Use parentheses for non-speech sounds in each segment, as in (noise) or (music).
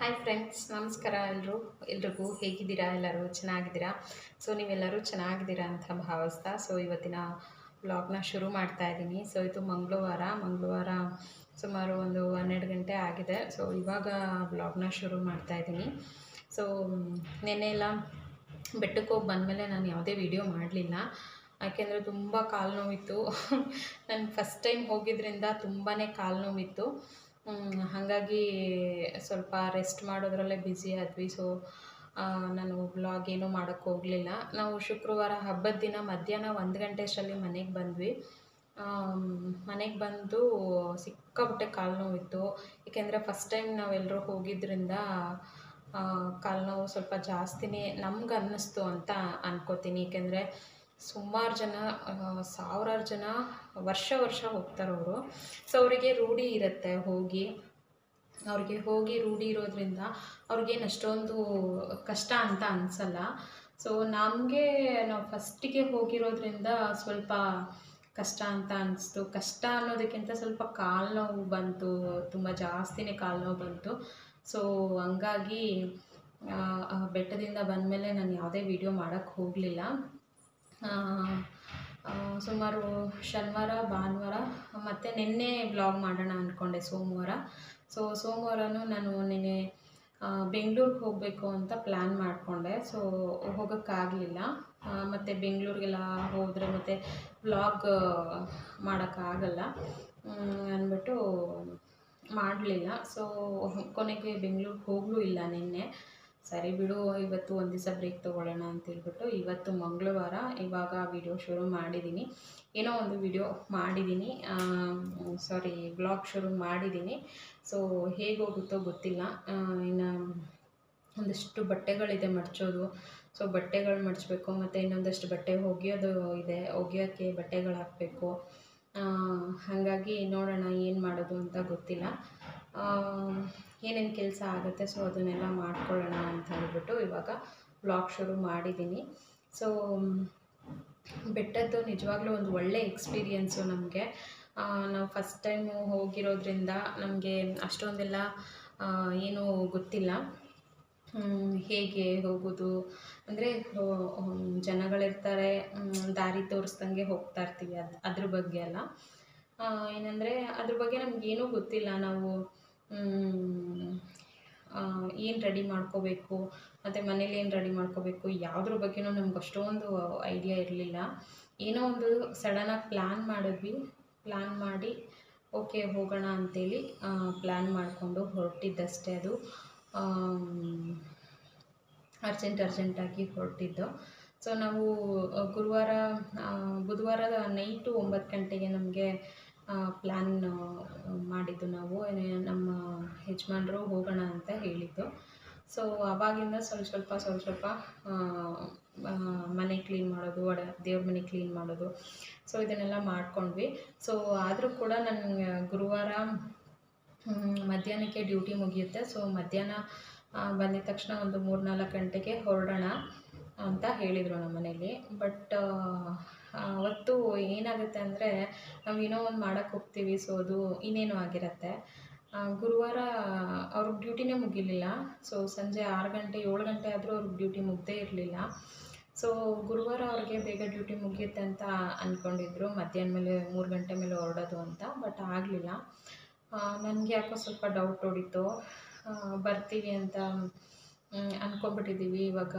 Hi friends ನಮಸ್ಕಾರ ಎಲ್ಲರೂ ಎಲ್ರಿಗೂ ಹೇಗಿದ್ದೀರಾ? ಎಲ್ಲರೂ ಚೆನ್ನಾಗಿದ್ದೀರಾ? ಸೊ ನೀವೆಲ್ಲರೂ ಚೆನ್ನಾಗಿದ್ದೀರಾ ಅಂತ ಭಾವಿಸ್ತಾ ಸೊ ಇವತ್ತಿನ ಬ್ಲಾಗ್ನ ಶುರು ಮಾಡ್ತಾ ಇದ್ದೀನಿ. ಸೊ ಇದು ಮಂಗಳವಾರ. ಮಂಗಳವಾರ ಸುಮಾರು ಒಂದು ಹನ್ನೆರಡು ಗಂಟೆ ಆಗಿದೆ. ಸೊ ಇವಾಗ ಬ್ಲಾಗ್ನ ಶುರು ಮಾಡ್ತಾ ಇದ್ದೀನಿ. ಸೊ ನೆನ್ನೆ ಎಲ್ಲ ಬೆಟ್ಟಕ್ಕೆ ಹೋಗಿ ಬಂದಮೇಲೆ ನಾನು ಯಾವುದೇ ವಿಡಿಯೋ ಮಾಡಲಿಲ್ಲ. ಯಾಕೆಂದರೆ ತುಂಬ ಕಾಲು ನೋವಿತ್ತು. ನಾನು ಫಸ್ಟ್ ಟೈಮ್ ಹೋಗಿದ್ದರಿಂದ ತುಂಬಾ ಕಾಲು ನೋವಿತ್ತು. (laughs) ಹಾಗಾಗಿ ಸ್ವಲ್ಪ ರೆಸ್ಟ್ ಮಾಡೋದ್ರಲ್ಲೇ ಬ್ಯುಸಿ ಆದ್ವಿ. ಸೊ ನಾನು ಬ್ಲಾಗ್ ಏನೂ ಮಾಡೋಕ್ಕೆ ಹೋಗಲಿಲ್ಲ. ನಾವು ಶುಕ್ರವಾರ ಹಬ್ಬದ ದಿನ ಮಧ್ಯಾಹ್ನ ಒಂದು ಗಂಟೆ ಅಷ್ಟರಲ್ಲಿ ಮನೆಗೆ ಬಂದ್ವಿ. ಮನೆಗೆ ಬಂದು ಸಿಕ್ಕಾಪಟ್ಟೆ ಕಾಲು ನೋವಿತ್ತು. ಏಕೆಂದರೆ ಫಸ್ಟ್ ಟೈಮ್ ನಾವೆಲ್ಲರೂ ಹೋಗಿದ್ದರಿಂದ ಕಾಲು ನೋವು ಸ್ವಲ್ಪ ಜಾಸ್ತಿನೇ ನಮ್ಗೆ ಅನ್ನಿಸ್ತು ಅಂತ ಅನ್ಕೋತೀನಿ. ಏಕೆಂದರೆ ಸುಮಾರು ಜನ ಸಾವಿರಾರು ಜನ ವರ್ಷ ವರ್ಷ ಹೋಗ್ತಾರೆ ಅವರು. ಸೊ ಅವರಿಗೆ ರೂಢಿ ಇರುತ್ತೆ ಹೋಗಿ. ಅವ್ರಿಗೆ ಹೋಗಿ ರೂಢಿ ಇರೋದ್ರಿಂದ ಅವ್ರಿಗೇನು ಅಷ್ಟೊಂದು ಕಷ್ಟ ಅಂತ ಅನಿಸಲ್ಲ. ಸೊ ನಮಗೆ ನಾವು ಫಸ್ಟಿಗೆ ಹೋಗಿರೋದ್ರಿಂದ ಸ್ವಲ್ಪ ಕಷ್ಟ ಅಂತ ಅನಿಸ್ತು. ಕಷ್ಟ ಅನ್ನೋದಕ್ಕಿಂತ ಸ್ವಲ್ಪ ಕಾಲು ನೋವು ಬಂತು, ತುಂಬ ಜಾಸ್ತಿನೇ ಕಾಲು ನೋವು ಬಂತು. ಸೊ ಹಂಗಾಗಿ ಬೆಟ್ಟದಿಂದ ಬಂದ ಬೆಟ್ಟದಿಂದ ಬಂದಮೇಲೆ ನಾನು ಯಾವುದೇ ವೀಡಿಯೋ ಮಾಡೋಕ್ಕೆ ಹೋಗಲಿಲ್ಲ. ಸುಮಾರು ಶನಿವಾರ, ಭಾನುವಾರ, ಮತ್ತು ನಿನ್ನೆ ಬ್ಲಾಗ್ ಮಾಡೋಣ ಅಂದ್ಕೊಂಡೆ ಸೋಮವಾರ. ಸೊ ಸೋಮವಾರನೂ ನಾನು ನಿನ್ನೆ ಬೆಂಗಳೂರಿಗೆ ಹೋಗಬೇಕು ಅಂತ ಪ್ಲ್ಯಾನ್ ಮಾಡಿಕೊಂಡೆ. ಸೊ ಹೋಗೋಕ್ಕಾಗಲಿಲ್ಲ. ಮತ್ತು ಬೆಂಗಳೂರಿಗೆಲ್ಲ ಹೋದರೆ ಮತ್ತು ಬ್ಲಾಗ್ ಮಾಡೋಕ್ಕಾಗಲ್ಲ. ಅಂದ್ಬಿಟ್ಟು ಮಾಡಲಿಲ್ಲ. ಸೊ ಕೊನೆಗೆ ಬೆಂಗಳೂರಿಗೆ ಹೋಗಲೂ ಇಲ್ಲ ನಿನ್ನೆ. ಸರಿ ಬಿಡು, ಇವತ್ತು ಒಂದು ದಿವಸ ಬ್ರೇಕ್ ತೊಗೊಳ್ಳೋಣ ಅಂತ ಹೇಳ್ಬಿಟ್ಟು ಇವತ್ತು ಮಂಗಳವಾರ ಇವಾಗ ವಿಡಿಯೋ ಶುರು ಮಾಡಿದ್ದೀನಿ ಏನೋ ಒಂದು ವಿಡಿಯೋ ಮಾಡಿದ್ದೀನಿ ಸಾರಿ ಬ್ಲಾಗ್ ಶುರು ಮಾಡಿದ್ದೀನಿ ಸೊ ಹೇಗೋಗುತ್ತೋ ಗೊತ್ತಿಲ್ಲ. ಇನ್ನು ಒಂದಷ್ಟು ಬಟ್ಟೆಗಳಿದೆ ಮಡ್ಚೋದು. ಸೊ ಬಟ್ಟೆಗಳು ಮಡಚಬೇಕು, ಮತ್ತು ಇನ್ನೊಂದಷ್ಟು ಬಟ್ಟೆ ಒಗೆಯೋದು ಇದೆ. ಒಗೆಯೋಕ್ಕೆ ಬಟ್ಟೆಗಳು ಹಾಕಬೇಕು. ಹಾಗಾಗಿ ನೋಡೋಣ ಏನು ಮಾಡೋದು ಅಂತ ಗೊತ್ತಿಲ್ಲ. ಏನೇನು ಕೆಲಸ ಆಗುತ್ತೆ ಸೊ ಅದನ್ನೆಲ್ಲ ಮಾಡ್ಕೊಳ್ಳೋಣ ಅಂತ ಹೇಳ್ಬಿಟ್ಟು ಇವಾಗ ಬ್ಲಾಗ್ ಶುರು ಮಾಡಿದ್ದೀನಿ ಸೊ ಬೆಟ್ಟದ್ದು ನಿಜವಾಗ್ಲೂ ಒಂದು ಒಳ್ಳೆ ಎಕ್ಸ್ಪೀರಿಯೆನ್ಸು ನಮಗೆ. ನಾವು ಫಸ್ಟ್ ಟೈಮು ಹೋಗಿರೋದ್ರಿಂದ ನಮಗೆ ಅಷ್ಟೊಂದೆಲ್ಲ ಏನೂ ಗೊತ್ತಿಲ್ಲ. ಹೇಗೆ ಹೋಗೋದು, ಅಂದರೆ ಜನಗಳಿರ್ತಾರೆ ದಾರಿ ತೋರಿಸ್ದಂಗೆ ಹೋಗ್ತಾ ಇರ್ತೀವಿ ಅದು, ಅದ್ರ ಬಗ್ಗೆ ಎಲ್ಲ ಏನಂದರೆ ಅದ್ರ ಬಗ್ಗೆ ನಮಗೇನೂ ಗೊತ್ತಿಲ್ಲ. ನಾವು ಏನು ರೆಡಿ ಮಾಡ್ಕೋಬೇಕು, ಮತ್ತು ಮನೇಲಿ ಏನು ರೆಡಿ ಮಾಡ್ಕೋಬೇಕು, ಯಾವುದ್ರ ಬಗ್ಗೆನೂ ನಮ್ಗೆ ಅಷ್ಟೊಂದು ಐಡಿಯಾ ಇರಲಿಲ್ಲ. ಏನೋ ಒಂದು ಸಡನ್ನಾಗಿ ಪ್ಲ್ಯಾನ್ ಮಾಡಿದ್ವಿ. ಪ್ಲ್ಯಾನ್ ಮಾಡಿ ಓಕೆ ಹೋಗೋಣ ಅಂತೇಳಿ ಪ್ಲ್ಯಾನ್ ಮಾಡಿಕೊಂಡು ಹೊರಟಿದ್ದಷ್ಟೇ ಅದು. ಅರ್ಜೆಂಟ್ ಅರ್ಜೆಂಟಾಗಿ ಹೊರಟಿದ್ದು. ಸೊ ನಾವು, ಗುರುವಾರ ಬುಧವಾರ ನೈಟು ಒಂಬತ್ತು ಗಂಟೆಗೆ ನಮಗೆ ಪ್ಲ್ಯಾನ್ ಮಾಡಿದ್ದು ನಾವು. ನಮ್ಮ ಯಜಮಾನ್ರು ಹೋಗೋಣ ಅಂತ ಹೇಳಿದ್ದು. ಸೊ ಆವಾಗಿಂದ ಸ್ವಲ್ಪ ಸ್ವಲ್ಪ ಸ್ವಲ್ಪ ಸ್ವಲ್ಪ ಮನೆ ಕ್ಲೀನ್ ಮಾಡೋದು, ಒಡ, ದೇವ್ರ ಮನೆ ಕ್ಲೀನ್ ಮಾಡೋದು. ಸೊ ಇದನ್ನೆಲ್ಲ ಮಾಡ್ಕೊಂಡ್ವಿ. ಸೊ ಆದರೂ ಕೂಡ ನನಗೆ ಗುರುವಾರ ಮಧ್ಯಾಹ್ನಕ್ಕೆ ಡ್ಯೂಟಿ ಮುಗಿಯುತ್ತೆ. ಸೊ ಮಧ್ಯಾಹ್ನ ಬಂದಿದ ತಕ್ಷಣ ಒಂದು ಮೂರು ನಾಲ್ಕು ಗಂಟೆಗೆ ಹೊರಡೋಣ ಅಂತ ಹೇಳಿದರು ನಮ್ಮ ಮನೇಲಿ. ಬಟ್ ಅವತ್ತು ಏನಾಗುತ್ತೆ ಅಂದರೆ ನಾವು ಏನೋ ಒಂದು ಮಾಡೋಕ್ಕೆ ಹೋಗ್ತೀವಿ ಸೊ ಅದು ಇನ್ನೇನು ಆಗಿರುತ್ತೆ. ಗುರುವಾರ ಅವ್ರಿಗೆ ಡ್ಯೂಟಿನೇ ಮುಗಿಲಿಲ್ಲ. ಸೊ ಸಂಜೆ ಆರು ಗಂಟೆ, ಏಳು ಗಂಟೆ ಆದರೂ ಅವ್ರಿಗೆ ಡ್ಯೂಟಿ ಮುಗ್ದೇ ಇರಲಿಲ್ಲ. ಸೊ ಗುರುವಾರ ಅವ್ರಿಗೆ ಬೇಗ ಡ್ಯೂಟಿ ಮುಗಿಯುತ್ತೆ ಅಂತ ಅಂದ್ಕೊಂಡಿದ್ರು ಮಧ್ಯಾಹ್ನ ಮೇಲೆ ಮೂರು ಗಂಟೆ ಮೇಲೆ ಹೊರಡೋದು ಅಂತ ಬಟ್ ಆಗಲಿಲ್ಲ. ನನಗೆ ಯಾಕೋ ಸ್ವಲ್ಪ ಡೌಟ್ ಹೊಡಿತು. ಬರ್ತೀವಿ ಅಂತ ಮ್, ಅನ್ಕೊಂಬಿಟ್ಟಿದ್ದೀವಿ ಇವಾಗ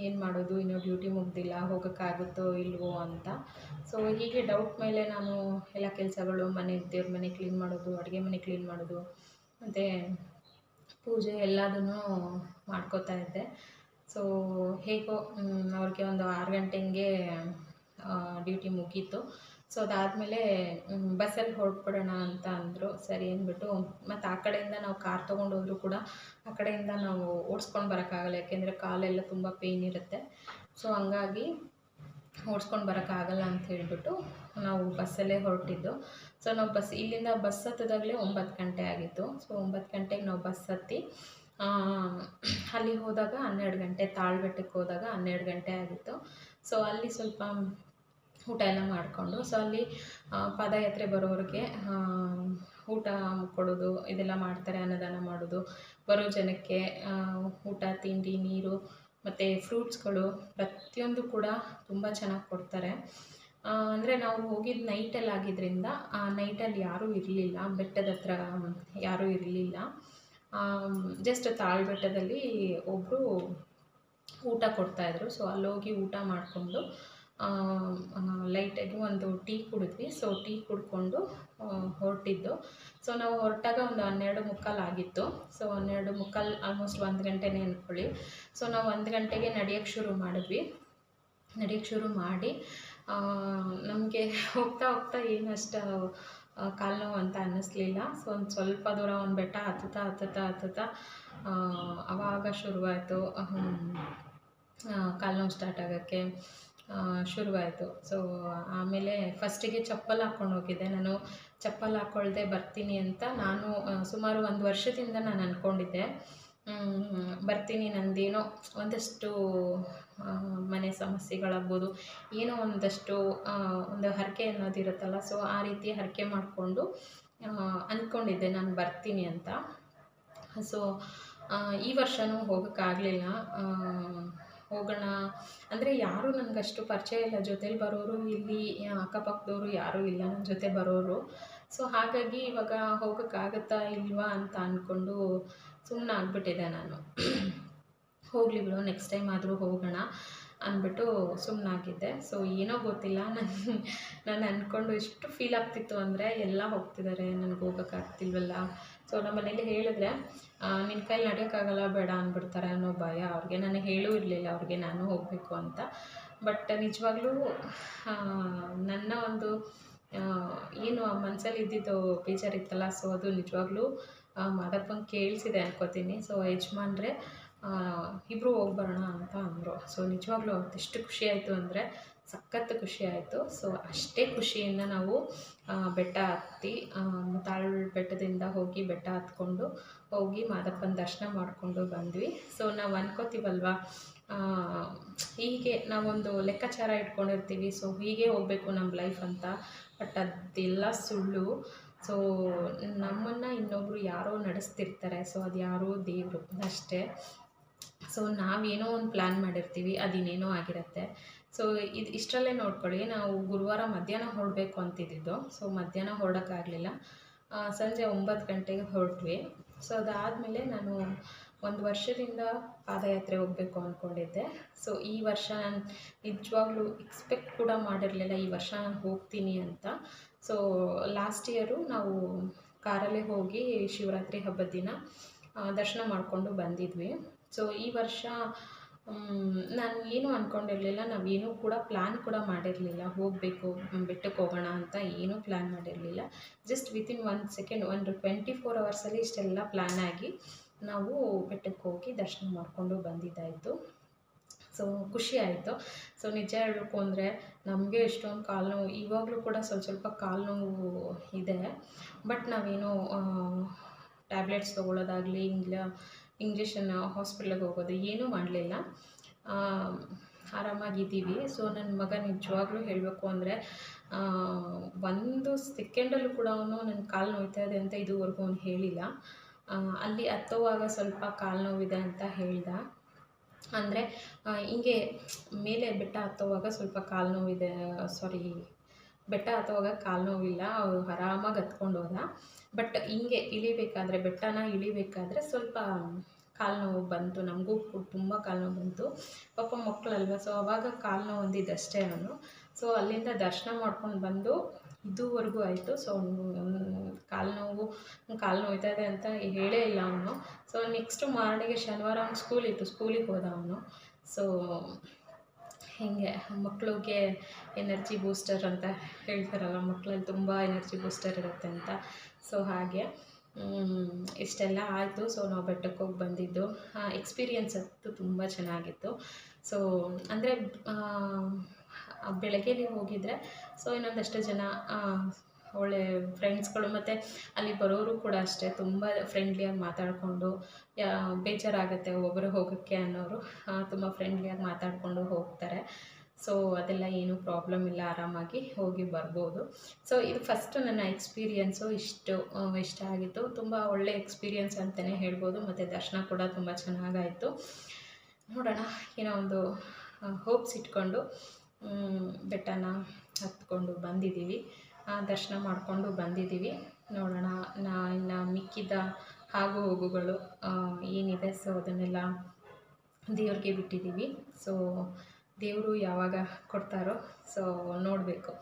ಏನು ಮಾಡೋದು? ಇನ್ನೂ ಡ್ಯೂಟಿ ಮುಗ್ದಿಲ್ಲ. ಹೋಗೋಕ್ಕಾಗುತ್ತೋ ಇಲ್ವೋ ಅಂತ. ಸೊ ಹೀಗೆ ಡೌಟ್ ಮೇಲೆ ನಾನು ಎಲ್ಲ ಕೆಲಸಗಳು ಮನೆ ದೇವ್ರ ಮನೆ ಕ್ಲೀನ್ ಮಾಡೋದು ಅಡುಗೆ ಮನೆ ಕ್ಲೀನ್ ಮಾಡೋದು ಮತ್ತು ಪೂಜೆ ಎಲ್ಲದನ್ನೂ ಮಾಡ್ಕೋತಾ ಇದ್ದೆ. ಸೊ ಹೇಗೋ ಅವ್ರಿಗೆ ಒಂದು ಆರು ಗಂಟೆಗೆ ಡ್ಯೂಟಿ ಮುಗೀತು. ಸೊ ಅದಾದಮೇಲೆ ಬಸ್ಸಲ್ಲಿ ಹೊರಟ್ಬಿಡೋಣ ಅಂತ ಅಂದರು. ಸರಿ ಅಂದ್ಬಿಟ್ಟು, ಮತ್ತು ಆ ಕಡೆಯಿಂದ ನಾವು ಕಾರ್ ತೊಗೊಂಡೋದ್ರು ಕೂಡ, ಆ ಕಡೆಯಿಂದ ನಾವು ಓಡಿಸ್ಕೊಂಡು ಬರೋಕ್ಕಾಗಲ್ಲ. ಯಾಕೆಂದರೆ ಕಾಲೆಲ್ಲ ತುಂಬ ಪೇಯ್ನ್ ಇರುತ್ತೆ. ಸೊ ಹಂಗಾಗಿ ಓಡಿಸ್ಕೊಂಡು ಬರೋಕ್ಕಾಗಲ್ಲ ಅಂತ ಹೇಳಿಬಿಟ್ಟು ನಾವು ಬಸ್ಸಲ್ಲೇ ಹೊರಟಿದ್ದು. ಸೊ ನಾವು ಬಸ್, ಇಲ್ಲಿಂದ ಬಸ್ ಹತ್ತದಾಗಲೇ ಒಂಬತ್ತು ಗಂಟೆ ಆಗಿತ್ತು. ಸೊ ಒಂಬತ್ತು ಗಂಟೆಗೆ ನಾವು ಬಸ್ ಹತ್ತಿ ಅಲ್ಲಿ ಹೋದಾಗ ಹನ್ನೆರಡು ಗಂಟೆ ತಾಳ್ಬೆಟ್ಟಕ್ಕೆ ಹೋದಾಗ ಹನ್ನೆರಡು ಗಂಟೆ ಆಗಿತ್ತು. ಸೊ ಅಲ್ಲಿ ಸ್ವಲ್ಪ ಊಟ ಎಲ್ಲ ಮಾಡಿಕೊಂಡು ಸೊ ಅಲ್ಲಿ ಪಾದಯಾತ್ರೆ ಬರೋರಿಗೆ ಊಟ ಕೊಡೋದು, ಇದೆಲ್ಲ ಮಾಡ್ತಾರೆ, ಅನ್ನದಾನ ಮಾಡೋದು. ಬರೋ ಜನಕ್ಕೆ ಊಟ, ತಿಂಡಿ, ನೀರು, ಮತ್ತು ಫ್ರೂಟ್ಸ್ಗಳು ಪ್ರತಿಯೊಂದು ಕೂಡ ತುಂಬ ಚೆನ್ನಾಗಿ ಕೊಡ್ತಾರೆ. ಅಂದರೆ ನಾವು ಹೋಗಿದ್ದು ನೈಟಲ್ಲಿ ಆಗಿದ್ದರಿಂದ ಆ ನೈಟಲ್ಲಿ ಯಾರೂ ಇರಲಿಲ್ಲ, ಬೆಟ್ಟದ ಹತ್ರ ಯಾರೂ ಇರಲಿಲ್ಲ. ಜಸ್ಟ್ ತಾಳ್ಬೆಟ್ಟದಲ್ಲಿ ಒಬ್ಬರು ಊಟ ಕೊಡ್ತಾಯಿದ್ರು ಸೊ ಅಲ್ಲೋಗಿ ಊಟ ಮಾಡಿಕೊಂಡು ಲೈಟಾಗಿ ಒಂದು ಟೀ ಕುಡಿದ್ವಿ. ಸೊ ಟೀ ಕುಡ್ಕೊಂಡು ಹೊರಟಿದ್ದು. ಸೊ ನಾವು ಹೊರಟಾಗ ಒಂದು ಹನ್ನೆರಡು ಮುಕ್ಕಾಲು ಆಗಿತ್ತು. ಸೊ ಹನ್ನೆರಡು ಮುಕ್ಕಾಲು ಆಲ್ಮೋಸ್ಟ್ ಒಂದು ಗಂಟೆನೇ ಅಂದ್ಕೊಳ್ಳಿ ಸೊ ನಾವು ಒಂದು ಗಂಟೆಗೆ ನಡೆಯೋಕ್ಕೆ ಶುರು ಮಾಡಿದ್ವಿ. ನಡೆಯೋಕ್ಕೆ ಶುರು ಮಾಡಿ ನಮಗೆ ಹೋಗ್ತಾ ಹೋಗ್ತಾ ಏನಷ್ಟು ಕಾಲು ನೋವು ಅಂತ ಅನ್ನಿಸ್ಲಿಲ್ಲ. ಸೊ ಒಂದು ಸ್ವಲ್ಪ ದೂರ ಒಂದು ಬೆಟ್ಟ ಹತ್ತುತ್ತಾ ಹತ್ತುತ್ತಾ ಹತ್ತುತ್ತಾ ಆವಾಗ ಶುರುವಾಯಿತು. ಕಾಲು ನೋವು ಸ್ಟಾರ್ಟ್ ಆಗೋಕ್ಕೆ. ಶುರುವಾಯಿತು. ಸೊ ಆಮೇಲೆ ಫಸ್ಟಿಗೆ ಚಪ್ಪಲ್ ಹಾಕ್ಕೊಂಡು ಹೋಗಿದ್ದೆ. ನಾನು ಚಪ್ಪಲ್ ಹಾಕ್ಕೊಳ್ದೆ ಬರ್ತೀನಿ ಅಂತ ನಾನು ಸುಮಾರು ಒಂದು ವರ್ಷದಿಂದ ನಾನು ಅಂದ್ಕೊಂಡಿದ್ದೆ ಬರ್ತೀನಿ ನಂದೇನೋ ಒಂದಷ್ಟು ಮನೆ ಸಮಸ್ಯೆಗಳಾಗ್ಬೋದು, ಏನೋ ಒಂದಷ್ಟು ಒಂದು ಹರಕೆ ಅನ್ನೋದಿರುತ್ತಲ್ಲ ಸೊ ಆ ರೀತಿ ಹರಕೆ ಮಾಡಿಕೊಂಡು ಅಂದ್ಕೊಂಡಿದ್ದೆ ನಾನು ಬರ್ತೀನಿ ಅಂತ. ಸೊ ಈ ವರ್ಷವೂ ಹೋಗೋಕ್ಕಾಗಲಿಲ್ಲ. ಹೋಗೋಣ. ಅಂದರೆ ಯಾರೂ ಅಷ್ಟು ಪರಿಚಯ ಇಲ್ಲ. ಜೊತೇಲಿ ಬರೋರು ಇಲ್ಲಿ ಅಕ್ಕಪಕ್ಕದವರು ಯಾರೂ ಇಲ್ಲ. ನನ್ನ ಜೊತೆ ಬರೋರು. ಸೊ ಹಾಗಾಗಿ ಇವಾಗ ಹೋಗೋಕ್ಕಾಗತ್ತಾ ಇಲ್ವಾ ಅಂತ ಅಂದ್ಕೊಂಡು ಸುಮ್ಮನೆ ಆಗ್ಬಿಟ್ಟಿದೆ ನಾನು. ಹೋಗಲಿ ಬಿಡು ನೆಕ್ಸ್ಟ್ ಟೈಮ್ ಆದರೂ ಹೋಗೋಣ ಅಂದ್ಬಿಟ್ಟು ಸುಮ್ಮನಾಗಿದ್ದೆ ಸೊ ಏನೋ ಗೊತ್ತಿಲ್ಲ. ನನ್ನ ನಾನು ಅಂದ್ಕೊಂಡು ಎಷ್ಟು ಫೀಲ್ ಆಗ್ತಿತ್ತು ಅಂದರೆ ಎಲ್ಲ ಹೋಗ್ತಿದ್ದಾರೆ ನನಗೆ ಹೋಗೋಕ್ಕಾಗ್ತಿಲ್ವಲ್ಲ ಸೊ ನಮ್ಮ ಮನೇಲಿ ಹೇಳಿದ್ರೆ ನಿನ್ನ ಕೈಲಿ ನಡೆಯೋಕ್ಕಾಗಲ್ಲ ಬೇಡ ಅಂದ್ಬಿಡ್ತಾರೆ ಅನ್ನೋ ಭಯ ಅವ್ರಿಗೆ. ನಾನು ಹೇಳೂ ಇರಲಿಲ್ಲ, ಅವ್ರಿಗೆ ನಾನು ಹೋಗಬೇಕು ಅಂತ. ಬಟ್ ನಿಜವಾಗ್ಲೂ ನನ್ನ ಒಂದು ಏನು ಮನಸ್ಸಲ್ಲಿ ಇದ್ದಿದ್ದು ಬೇಜಾರಿತ್ತಲ್ಲ ಸೊ ಅದು ನಿಜವಾಗ್ಲೂ ಮಾದಪ್ಪಂಗೆ ಕೇಳಿಸಿದೆ ಅನ್ಕೋತೀನಿ. ಸೊ ಯಜಮಾನ್ರೆ ಇಬ್ಬರು ಹೋಗಿ ಬರೋಣ ಅಂತ ಅಂದರು. ಸೊ ನಿಜವಾಗ್ಲೂ ಅವ್ರದ್ದು ಎಷ್ಟು ಖುಷಿ ಆಯಿತು ಅಂದರೆ ಸಖತ್ ಖುಷಿ ಆಯಿತು. ಸೊ ಅಷ್ಟೇ ಖುಷಿಯಿಂದ ನಾವು ಬೆಟ್ಟ ಹತ್ತಿ ತಾಳ್ ಬೆಟ್ಟದಿಂದ ಹೋಗಿ ಬೆಟ್ಟ ಹತ್ಕೊಂಡು ಹೋಗಿ ಮಾದಪ್ಪನ ದರ್ಶನ ಮಾಡಿಕೊಂಡು ಬಂದ್ವಿ. ಸೊ ನಾವು ಅನ್ಕೋತೀವಲ್ವಾ? ಹೀಗೆ ನಾವೊಂದು ಲೆಕ್ಕಾಚಾರ ಇಟ್ಕೊಂಡಿರ್ತೀವಿ. ಸೊ ಹೀಗೆ ಹೋಗಬೇಕು ನಮ್ಮ ಲೈಫ್ ಅಂತ. ಬಟ್ ಅದೆಲ್ಲ ಸುಳ್ಳು. ಸೊ ನಮ್ಮನ್ನು ಇನ್ನೊಬ್ಬರು ಯಾರೋ ನಡೆಸ್ತಿರ್ತಾರೆ. ಸೊ ಅದು ಯಾರೋ ದೇವರು. ಅಷ್ಟೇ. ಸೊ ನಾವೇನೋ ಒಂದು ಪ್ಲ್ಯಾನ್ ಮಾಡಿರ್ತೀವಿ. ಅದಿನ್ನೇನೋ ಆಗಿರುತ್ತೆ. ಸೊ ಇದು ಇಷ್ಟರಲ್ಲೇ ನೋಡ್ಕೊಳ್ಳಿ. ನಾವು ಗುರುವಾರ ಮಧ್ಯಾಹ್ನ ಹೊರಡಬೇಕು ಅಂತಿದ್ದಿದ್ದು. ಸೊ ಮಧ್ಯಾಹ್ನ ಹೊರಡೋಕ್ಕಾಗಲಿಲ್ಲ. ಸಂಜೆ ಒಂಬತ್ತು ಗಂಟೆಗೆ ಹೊರಟ್ವಿ. ಸೊ ಅದಾದಮೇಲೆ ನಾನು ಒಂದು ವರ್ಷದಿಂದ ಪಾದಯಾತ್ರೆ ಹೋಗಬೇಕು ಅಂದ್ಕೊಂಡಿದ್ದೆ ಸೊ ಈ ವರ್ಷ ನಾನು ನಿಜವಾಗ್ಲೂ ಎಕ್ಸ್ಪೆಕ್ಟ್ ಕೂಡ ಮಾಡಿರಲಿಲ್ಲ ಈ ವರ್ಷ ನಾನು ಹೋಗ್ತೀನಿ ಅಂತ. ಸೊ ಲಾಸ್ಟ್ ಇಯರು ನಾವು ಕಾರಲ್ಲೇ ಹೋಗಿ ಶಿವರಾತ್ರಿ ಹಬ್ಬದ ದಿನ ದರ್ಶನ ಮಾಡಿಕೊಂಡು ಬಂದಿದ್ವಿ. ಸೊ ಈ ವರ್ಷ ನಾನು ಏನೂ ಅಂದ್ಕೊಂಡಿರಲಿಲ್ಲ ನಾವೇನೂ ಕೂಡ ಪ್ಲ್ಯಾನ್ ಕೂಡ ಮಾಡಿರಲಿಲ್ಲ. ಹೋಗಬೇಕು ಬೆಟ್ಟಕ್ಕೆ ಹೋಗೋಣ ಅಂತ ಏನೂ ಪ್ಲ್ಯಾನ್ ಮಾಡಿರಲಿಲ್ಲ. ಜಸ್ಟ್ ವಿತಿನ್ ಒನ್ ಸೆಕೆಂಡ್ ಒಂದು ಟ್ವೆಂಟಿ ಫೋರ್ ಅವರ್ಸಲ್ಲಿ ಇಷ್ಟೆಲ್ಲ ಪ್ಲ್ಯಾನ್ ಆಗಿ ನಾವು ಬೆಟ್ಟಕ್ಕೆ ಹೋಗಿ ದರ್ಶನ ಮಾಡಿಕೊಂಡು ಬಂದಿದ್ದಾಯಿತು. ಸೊ ಖುಷಿ ಆಯಿತು. ಸೊ ನಿಜ ಹೇಳಬೇಕು ಅಂದರೆ ನಮಗೆ ಎಷ್ಟೊಂದು ಕಾಲು ನೋವು, ಇವಾಗಲೂ ಕೂಡ ಸ್ವಲ್ಪ ಸ್ವಲ್ಪ ಕಾಲು ನೋವು ಇದೆ. ಬಟ್ ನಾವೇನು ಟ್ಯಾಬ್ಲೆಟ್ಸ್ ತೊಗೊಳ್ಳೋದಾಗಲಿ ಇಲ್ಲ ಇಂಜೆಕ್ಷನ್ ಹಾಸ್ಪಿಟ್ಲಿಗೆ ಹೋಗೋದು ಏನೂ ಮಾಡಲಿಲ್ಲ. ಆರಾಮಾಗಿದ್ದೀವಿ. ಸೊ ನನ್ನ ಮಗ ನಿಜವಾಗ್ಲೂ ಹೇಳಬೇಕು ಅಂದರೆ ಒಂದು ಸೆಕೆಂಡಲ್ಲೂ ಕೂಡ ಅವನು ನನ್ನ ಕಾಲು ನೋಯ್ತಾ ಇದೆ ಅಂತ ಇದುವರೆಗೂ ಅವನು ಹೇಳಿಲ್ಲ. ಅಲ್ಲಿ ಹತ್ತುವಾಗ ಸ್ವಲ್ಪ ಕಾಲು ನೋವಿದೆ ಅಂತ ಹೇಳ್ದ. ಅಂದರೆ ಹಿಂಗೆ ಮೇಲೆ ಬೆಟ್ಟ ಹತ್ತುವಾಗ ಸ್ವಲ್ಪ ಕಾಲು ನೋವಿದೆ ಸಾರಿ ಬೆಟ್ಟ ಹತ್ತುವಾಗ ಕಾಲು ನೋವಿಲ್ಲ, ಅವರು ಆರಾಮಾಗಿ ಹತ್ಕೊಂಡು ಹೋದ. ಬಟ್ ಹಿಂಗೆ ಇಳಿಬೇಕಾದ್ರೆ, ಬೆಟ್ಟನ ಇಳಿಬೇಕಾದ್ರೆ ಸ್ವಲ್ಪ ಕಾಲು ನೋವು ಬಂತು. ನಮಗೂ ತುಂಬ ಕಾಲು ನೋವು ಬಂತು. ಪಾಪ ಮಕ್ಕಳಲ್ವ ಸೊ ಅವಾಗ ಕಾಲು ನೋವು ಹೊಂದಿದ್ದಷ್ಟೇ ಅವನು. ಸೊ ಅಲ್ಲಿಂದ ದರ್ಶನ ಮಾಡ್ಕೊಂಡು ಬಂದು ಇದುವರೆಗೂ ಆಯಿತು. ಸೊ ಕಾಲು ನೋವು ಕಾಲು ನೋಯ್ತಾ ಇದೆ ಅಂತ ಹೇಳೇ ಇಲ್ಲ ಅವನು. ಸೊ ನೆಕ್ಸ್ಟು ಮಾರ್ನಿಂಗ್ ಶನಿವಾರ ಅವ್ನು ಸ್ಕೂಲ್ ಇತ್ತು. ಸ್ಕೂಲಿಗೆ ಹೋದ ಅವನು. ಸೊ ಹೀಗೆ ಮಕ್ಕಳಿಗೆ ಎನರ್ಜಿ ಬೂಸ್ಟರ್ ಅಂತ ಹೇಳ್ತಾರಲ್ಲ ಮಕ್ಕಳಲ್ಲಿ ತುಂಬ ಎನರ್ಜಿ ಬೂಸ್ಟರ್ ಇರುತ್ತೆ ಅಂತ. ಸೊ ಹಾಗೆ ಇಷ್ಟೆಲ್ಲ ಆಯಿತು. ಸೊ ನಾವು ಬೆಟ್ಟಕ್ಕೆ ಹೋಗಿ ಬಂದಿದ್ದು. ಎಕ್ಸ್ಪೀರಿಯನ್ಸ್ ಅಂತೂ ತುಂಬ ಚೆನ್ನಾಗಿತ್ತು. ಸೊ, ಅಂದರೆ ನೀವು ಹೋಗಿದ್ರೆ, ಸೊ ಇನ್ನೊಂದಷ್ಟು ಜನ ಒಳ್ಳೆ ಫ್ರೆಂಡ್ಸ್ಗಳು ಮತ್ತು ಅಲ್ಲಿ ಬರೋರು ಕೂಡ ಅಷ್ಟೇ. ತುಂಬ ಫ್ರೆಂಡ್ಲಿಯಾಗಿ ಮಾತಾಡಿಕೊಂಡು ಬೇಜಾರಾಗುತ್ತೆ ಒಬ್ಬರು ಹೋಗೋಕ್ಕೆ ಅನ್ನೋರು. ತುಂಬ ಫ್ರೆಂಡ್ಲಿಯಾಗಿ ಮಾತಾಡಿಕೊಂಡು ಹೋಗ್ತಾರೆ. ಸೊ ಅದೆಲ್ಲ ಏನೂ ಪ್ರಾಬ್ಲಮ್ ಇಲ್ಲ. ಆರಾಮಾಗಿ ಹೋಗಿ ಬರ್ಬೋದು. ಸೊ ಇದು ಫಸ್ಟ್ ನನ್ನ ಎಕ್ಸ್ಪೀರಿಯನ್ಸು ಇಷ್ಟು ಇಷ್ಟ ಆಗಿತ್ತು. ತುಂಬ ಒಳ್ಳೆ ಎಕ್ಸ್ಪೀರಿಯನ್ಸ್ ಅಂತಲೇ ಹೇಳ್ಬೋದು. ಮತ್ತು ದರ್ಶನ ಕೂಡ ತುಂಬ ಚೆನ್ನಾಗಾಯಿತು. ನೋಡೋಣ, ಏನೋ ಒಂದು ಹೋಪ್ಸ್ ಇಟ್ಕೊಂಡು ಬೆಟ್ಟನ ಹತ್ಕೊಂಡು ಬಂದಿದ್ದೀವಿ. ದರ್ಶನ ಮಾಡಿಕೊಂಡು ಬಂದಿದ್ದೀವಿ. ನೋಡೋಣ, ನಾ ಇನ್ನು ಮಿಕ್ಕಿದ ಆಗು ಹೋಗುಗಳು ಏನಿದೆ, ಸೊ ಅದನ್ನೆಲ್ಲ ದೇವ್ರಿಗೆ ಬಿಟ್ಟಿದ್ದೀವಿ. ಸೊ ದೇವರು ಯಾವಾಗ ಕೊಡ್ತಾರೋ, ಸೊ ನೋಡಬೇಕು.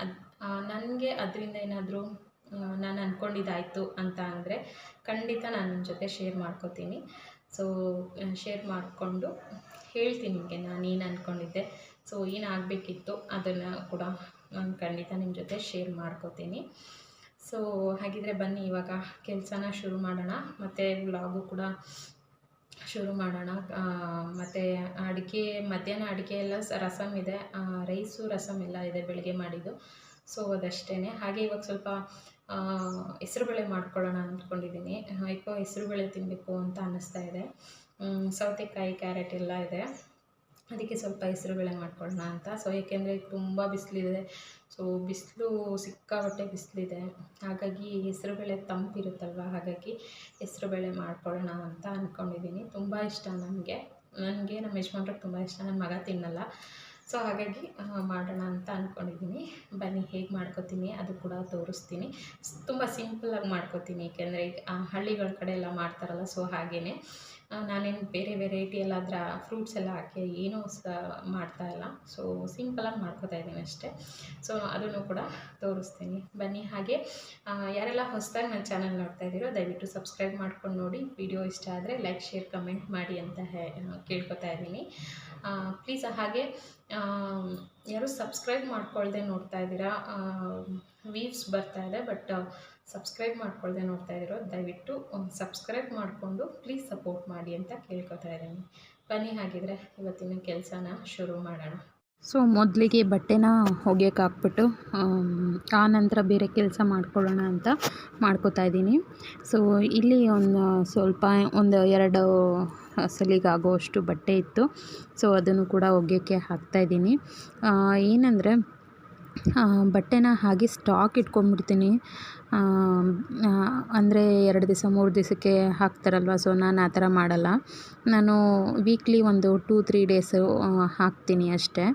ಅದು ನನಗೆ ಅದರಿಂದ ಏನಾದರೂ ನಾನು ಅಂದ್ಕೊಂಡಿದ್ದಾಯಿತು ಅಂತ ಅಂದರೆ ಖಂಡಿತ ನಾನು ನಿಮ್ಮ ಜೊತೆ ಶೇರ್ ಮಾಡ್ಕೋತೀನಿ. ಸೊ ಶೇರ್ ಮಾಡಿಕೊಂಡು ಹೇಳ್ತೀನಿ ನಿಮಗೆ ನಾನು ಏನು ಅಂದ್ಕೊಂಡಿದ್ದೆ ಸೊ ಏನಾಗಬೇಕಿತ್ತು ಅದನ್ನು ಕೂಡ ನಾನು ಖಂಡಿತ ನಿಮ್ಮ ಜೊತೆ ಶೇರ್ ಮಾಡ್ಕೋತೀನಿ. ಸೊ ಹಾಗಿದ್ರೆ ಬನ್ನಿ, ಇವಾಗ ಕೆಲಸನ ಶುರು ಮಾಡೋಣ. ಮತ್ತು ವ್ಲಾಗು ಕೂಡ ಶುರು ಮಾಡೋಣ. ಮತ್ತು ಅಡಿಕೆ, ಮಧ್ಯಾಹ್ನ ಅಡಿಕೆ ಎಲ್ಲ ರಸಮ್ ಇದೆ. ರೈಸು ರಸಮ್ ಎಲ್ಲ ಇದೆ ಬೆಳಗ್ಗೆ ಮಾಡಿದ್ದು. ಸೊ ಅದಷ್ಟೇ ಹಾಗೆ ಇವಾಗ ಸ್ವಲ್ಪ ಹೆಸರುಬೇಳೆ ಮಾಡ್ಕೊಳ್ಳೋಣ ಅಂದ್ಕೊಂಡಿದ್ದೀನಿ. ಯಾಕೋ ಹೆಸರುಬೇಳೆ ತಿನ್ನಬೇಕು ಅಂತ ಅನ್ನಿಸ್ತಾ ಇದೆ. ಸೌತೆಕಾಯಿ, ಕ್ಯಾರೆಟ್ ಎಲ್ಲ ಇದೆ. ಅದಕ್ಕೆ ಸ್ವಲ್ಪ ಹೆಸರುಬೇಳೆ ಮಾಡ್ಕೊಳ್ಳೋಣ ಅಂತ. ಸೊ ಏಕೆಂದರೆ ತುಂಬ ಬಿಸಿಲಿದೆ. ಸೊ ಬಿಸಿಲು ಸಿಕ್ಕಾಬಟ್ಟೆ ಬಿಸಿಲಿದೆ. ಹಾಗಾಗಿ ಹೆಸ್ರುಬೇಳೆ ತಂಪಿರುತ್ತಲ್ವ? ಹಾಗಾಗಿ ಹೆಸರುಬೇಳೆ ಮಾಡ್ಕೊಳ್ಳೋಣ ಅಂತ ಅಂದ್ಕೊಂಡಿದ್ದೀನಿ ತುಂಬ ಇಷ್ಟ ನನಗೆ. ನನಗೆ ನಮ್ಮ ಯಜಮಾನ್ರಿಗೆ ತುಂಬ ಇಷ್ಟ. ನನ್ನ ಮಗ ತಿನ್ನಲ್ಲ. ಸೊ ಹಾಗಾಗಿ ಮಾಡೋಣ ಅಂತ ಅಂದ್ಕೊಂಡಿದ್ದೀನಿ ಬನ್ನಿ, ಹೇಗೆ ಮಾಡ್ಕೋತೀನಿ ಅದು ಕೂಡ ತೋರಿಸ್ತೀನಿ. ತುಂಬ ಸಿಂಪಲ್ಲಾಗಿ ಮಾಡ್ಕೊತೀನಿ. ಏಕೆಂದರೆ ಈಗ ಹಳ್ಳಿಗಳ ಕಡೆ ಎಲ್ಲ ಮಾಡ್ತಾರಲ್ಲ ಸೊ ಹಾಗೆಯೇ ನಾನೇನು ಬೇರೆ ವೆರೈಟಿ ಎಲ್ಲ ಅದರ ಫ್ರೂಟ್ಸ್ ಎಲ್ಲ ಹಾಕಿ ಏನೂ ಮಾಡ್ತಾ ಇಲ್ಲ. ಸೊ ಸಿಂಪಲಾಗಿ ಮಾಡ್ಕೋತಾ ಇದ್ದೀನಿ ಅಷ್ಟೇ. ಸೊ ಅದನ್ನು ಕೂಡ ತೋರಿಸ್ತೀನಿ. ಬನ್ನಿ ಹಾಗೆ ಯಾರೆಲ್ಲ ಹೊಸದಾಗಿ ನನ್ನ ಚಾನಲ್ ನೋಡ್ತಾ ಇದ್ದೀರೋ, ದಯವಿಟ್ಟು ಸಬ್ಸ್ಕ್ರೈಬ್ ಮಾಡ್ಕೊಂಡು ನೋಡಿ. ವಿಡಿಯೋ ಇಷ್ಟ ಆದರೆ ಲೈಕ್ ಶೇರ್ ಕಮೆಂಟ್ ಮಾಡಿ ಅಂತ ಹೇ ಕೇಳ್ಕೊತಾ ಇದ್ದೀನಿ. ಪ್ಲೀಸ್ ಹಾಗೆ ಯಾರು ಸಬ್ಸ್ಕ್ರೈಬ್ ಮಾಡ್ಕೊಳ್ದೆ ನೋಡ್ತಾ ಇದ್ದೀರಾ ವೀವ್ಸ್ ಬರ್ತಾ ಇದೆ ಬಟ್ ಸಬ್ಸ್ಕ್ರೈಬ್ ಮಾಡ್ಕೊಳ್ದೆ ನೋಡ್ತಾ ಇದ್ದೀರೋ, ದಯವಿಟ್ಟು ಸಬ್ಸ್ಕ್ರೈಬ್ ಮಾಡಿಕೊಂಡು ಪ್ಲೀಸ್ ಸಪೋರ್ಟ್ ಮಾಡಿ ಅಂತ ಕೇಳ್ಕೊತಾ ಇದ್ದೀನಿ. ಬನ್ನಿ ಹಾಗಿದ್ರೆ, ಇವತ್ತಿನ ಕೆಲಸನ ಶುರು ಮಾಡೋಣ. ಸೊ ಮೊದಲಿಗೆ ಬಟ್ಟೆನ ಒಗೆಯೋಕೆ ಹಾಕ್ಬಿಟ್ಟು ಆ ನಂತರ ಬೇರೆ ಕೆಲಸ ಮಾಡ್ಕೊಳ್ಳೋಣ ಅಂತ ಮಾಡ್ಕೋತಾ ಇದ್ದೀನಿ. ಸೊ ಇಲ್ಲಿ ಒಂದು ಸ್ವಲ್ಪ, ಒಂದು ಎರಡು ಸಲಿಗಾಗುವಷ್ಟು ಬಟ್ಟೆ ಇತ್ತು. ಸೊ ಅದನ್ನು ಕೂಡ ಒಗೆಯೋಕ್ಕೆ ಹಾಕ್ತಾಯಿದ್ದೀನಿ ಏನಂದರೆ ಬಟ್ಟೆನ ಹಾಗೆ ಸ್ಟಾಕ್ ಇಟ್ಕೊಂಡ್ಬಿಡ್ತೀನಿ. ಅಂದರೆ ಎರಡು ದಿವಸ, ಮೂರು ದಿವಸಕ್ಕೆ ಹಾಕ್ತಾರಲ್ವ? ಸೊ ನಾನು ಆ ಥರ ಮಾಡಲ್ಲ. ನಾನು ವೀಕ್ಲಿ ಒಂದು ಟೂ ತ್ರೀ ಡೇಸು ಹಾಕ್ತೀನಿ ಅಷ್ಟೇ.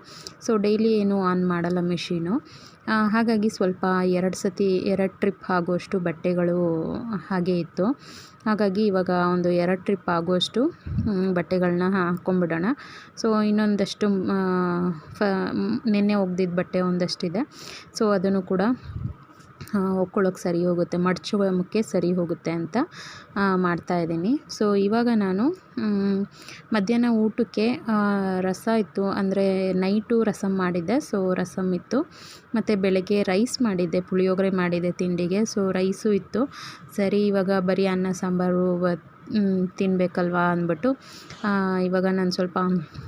ಸೊ ಡೈಲಿ ಏನು ಆನ್ ಮಾಡಲ್ಲ ಮೆಷೀನು ಹಾಗಾಗಿ ಸ್ವಲ್ಪ ಎರಡು ಸತಿ, ಎರಡು ಟ್ರಿಪ್ ಆಗುವಷ್ಟು ಬಟ್ಟೆಗಳು ಹಾಗೆ ಇತ್ತು. ಹಾಗಾಗಿ ಇವಾಗ ಒಂದು ಎರಡು ಟ್ರಿಪ್ ಆಗುವಷ್ಟು ಬಟ್ಟೆಗಳನ್ನ ಹಾಕ್ಕೊಂಬಿಡೋಣ ಸೊ ಇನ್ನೊಂದಷ್ಟು ಫ, ನಿನ್ನೆ ಒಗ್ದಿದ್ದ ಬಟ್ಟೆ ಒಂದಷ್ಟಿದೆ. ಸೊ ಅದನ್ನು ಕೂಡ ಒಕ್ಕೊಳ್ಳೋಕೆ ಸರಿ ಹೋಗುತ್ತೆ ಮಡ್ಚೋಮಕ್ಕೆ ಸರಿ ಹೋಗುತ್ತೆ ಅಂತ ಮಾಡ್ತಾ ಇದ್ದೀನಿ. ಸೊ ಇವಾಗ ನಾನು ಮಧ್ಯಾಹ್ನ ಊಟಕ್ಕೆ ರಸ ಇತ್ತು, ಅಂದರೆ ನೈಟು ರಸಂ ಮಾಡಿದ್ದೆ. ಸೊ ರಸಮ್ ಇತ್ತು, ಮತ್ತು ಬೆಳಗ್ಗೆ ರೈಸ್ ಮಾಡಿದ್ದೆ, ಪುಳಿಯೋಗರೆ ಮಾಡಿದ್ದೆ ತಿಂಡಿಗೆ. ಸೊ ರೈಸು ಇತ್ತು. ಸರಿ, ಇವಾಗ ಬರೀ ಅನ್ನ, ಸಾಂಬಾರು ತಿನ್ನಬೇಕಲ್ವಾ ಅಂದ್ಬಿಟ್ಟು ಇವಾಗ ನಾನು ಸ್ವಲ್ಪ